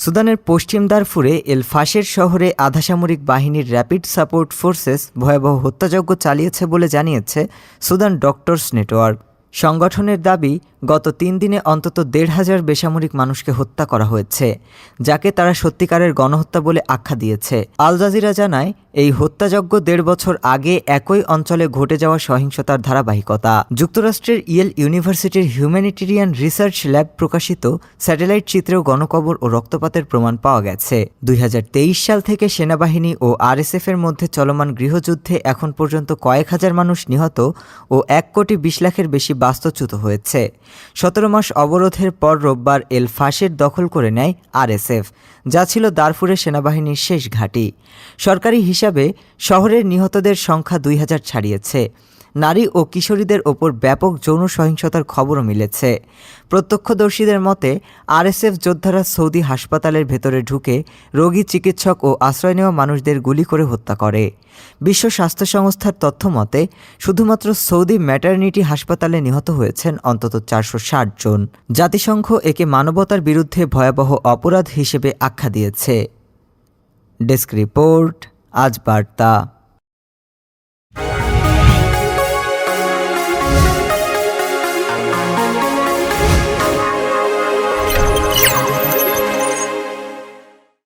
সুদানের পশ্চিম দারফুরে এল ফাশের শহরে আধাসামরিক বাহিনীর র্যাপিড সাপোর্ট ফোর্সেস ভয়াবহ হত্যাযজ্ঞ চালিয়েছে বলে জানিয়েছে সুদান ডক্টরস নেটওয়ার্ক। সংগঠনের দাবি গত তিন দিনে অন্তত দেড় হাজার বেসামরিক মানুষকে হত্যা করা হয়েছে, যাকে তারা সত্যিকারের গণহত্যা বলে আখ্যা দিয়েছে। আল জাজিরা জানায়, এই হত্যাযজ্ঞ দেড় বছর আগে একই অঞ্চলে ঘটে যাওয়া সহিংসতার ধারাবাহিকতা। যুক্তরাষ্ট্রের ইয়েল ইউনিভার্সিটির হিউম্যানিটেরিয়ান রিসার্চ ল্যাব প্রকাশিত স্যাটেলাইট চিত্রেও গণকবর ও রক্তপাতের প্রমাণ পাওয়া গেছে। দুই হাজার তেইশ সাল থেকে সেনাবাহিনী ও আরএসএফ এর মধ্যে চলমান গৃহযুদ্ধে এখন পর্যন্ত কয়েক হাজার মানুষ নিহত ও এক কোটি বিশ লাখের বেশি বাস্তুচ্যুত হয়েছে। সতেরো মাস অবরোধের পর রোববার এল ফাঁসের দখল করে নেয় আরএসএফ, যা ছিল দারফুরের সেনাবাহিনীর শেষ ঘাঁটি। সরকারি হিসাবে শহরের নিহতদের সংখ্যা দুই হাজার ছাড়িয়েছে। নারী ও কিশোরীদের ওপর ব্যাপক যৌন সহিংসতার খবরও মিলেছে। প্রত্যক্ষদর্শীদের মতে, আরএসএফ যোদ্ধারা সৌদি হাসপাতালের ভেতরে ঢুকে রোগী চিকিৎসক ও আশ্রয় নেওয়া মানুষদের গুলি করে হত্যা করে। বিশ্ব স্বাস্থ্য সংস্থার তথ্য মতে, শুধুমাত্র সৌদি ম্যাটারনিটি হাসপাতালে নিহত হয়েছেন অন্তত চারশো ষাট জন। জাতিসংঘ একে মানবতার বিরুদ্ধে ভয়াবহ অপরাধ হিসেবে আখ্যা দিয়েছে। ডেস্ক রিপোর্ট, আজ বার্তা।